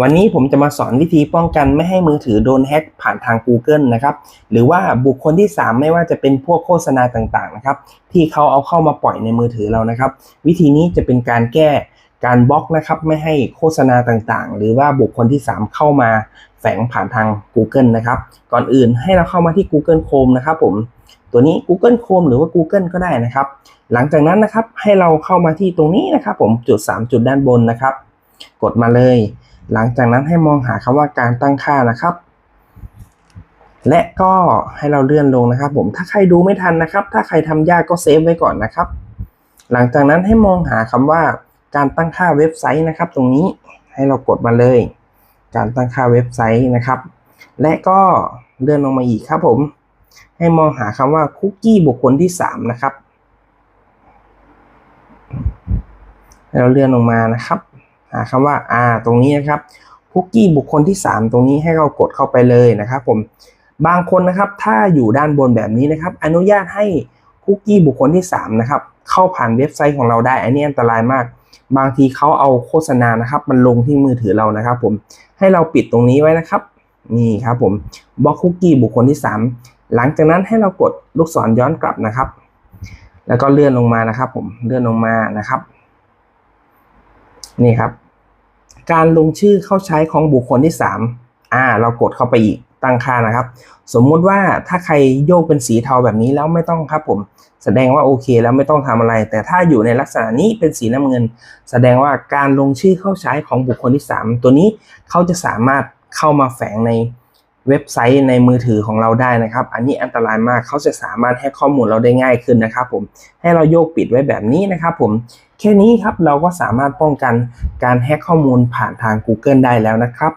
วันนี้ผมจะมาสอนวิธีป้องกันไม่ให้มือถือโดนแฮ็กผ่านทาง Google นะครับ หรือว่าบุคคลที่ 3 ไม่ว่าจะเป็นพวกโฆษณาต่างๆนะครับ ที่เขาเอาเข้ามาปล่อยในมือถือเรานะครับ วิธีนี้จะเป็นการแก้การบล็อกนะครับ ไม่ให้โฆษณาต่างๆ หรือว่าบุคคลที่ 3 เข้ามาแฝงผ่านทาง Google นะครับ ก่อนอื่นให้เราเข้ามาที่ Google Chrome นะครับผม ตัวนี้ Google Chrome หรือว่า Google ก็ได้นะครับ หลังจากนั้นนะครับให้เราเข้ามาที่ตรงนี้นะครับ ผมจุด 3 จุดด้านบนนะครับ กดมาเลย หลังจากนั้นให้มองหาคำว่าการตั้งค่านะครับ และก็ให้เราเลื่อนลงนะครับ ผมถ้าใครดูไม่ทันนะครับ ถ้าใครทำยากก็เซฟไว้ก่อนนะครับ หลังจากนั้นให้มองหาคำว่าการตั้งค่าเว็บไซต์นะครับ ตรงนี้ให้เรากดมาเลย การตั้งค่าเว็บไซต์นะครับ และก็เลื่อนลงมาอีกครับผม ให้มองหาคำว่าคุกกี้บุคคลที่สามนะครับให้เราเลื่อนลงมานะครับ หาคำว่าอ่าตรงนี้นะครับคุกกี้บุคคลที่ 3 ตรงนี้ให้เรากดเข้าไปเลยนะครับผมบางคนนะครับถ้าอยู่ด้านบนแบบนี้นะครับ อนุญาตให้คุกกี้บุคคลที่3นะครับเข้าผ่านเว็บไซต์ของเราได้อันนี้อันตรายมาก บางทีเขาเอาโฆษณานะครับ มันลงที่มือถือเรานะครับ ผมให้เราปิดตรงนี้ไว้นะครับนี่ครับผมบล็อกคุกกี้บุคคลที่ 3 หลังจากนั้นให้เรากดลูกศรย้อนกลับนะครับ แล้วก็เลื่อนลงมานะครับ ผมเลื่อนลงมานะครับ นี่ครับ การลงชื่อเข้าใช้ของบุคคลที่ 3 อ่า เรากดเข้าไปอีกตั้งค่านะครับ สมมุติว่าถ้าใครโยกเป็นสีเทาแบบนี้แล้วไม่ต้องครับผม แสดงว่าโอเคแล้วไม่ต้องทำอะไร แต่ถ้าอยู่ในลักษณะนี้เป็นสีน้ำเงิน แสดงว่าการลงชื่อเข้าใช้ของบุคคลที่ 3 ตัวนี้เขาจะสามารถเข้ามาแฝงใน เว็บไซต์ในมือถือของเราได้นะครับ อันนี้อันตรายมากเขาจะสามารถแฮกข้อมูลเราได้ง่ายขึ้นนะครับ ผมให้เราโยกปิดไว้แบบนี้นะครับ ผมแค่นี้ครับเราก็สามารถป้องกันการแฮกข้อมูลผ่านทาง Google ได้แล้วนะครับ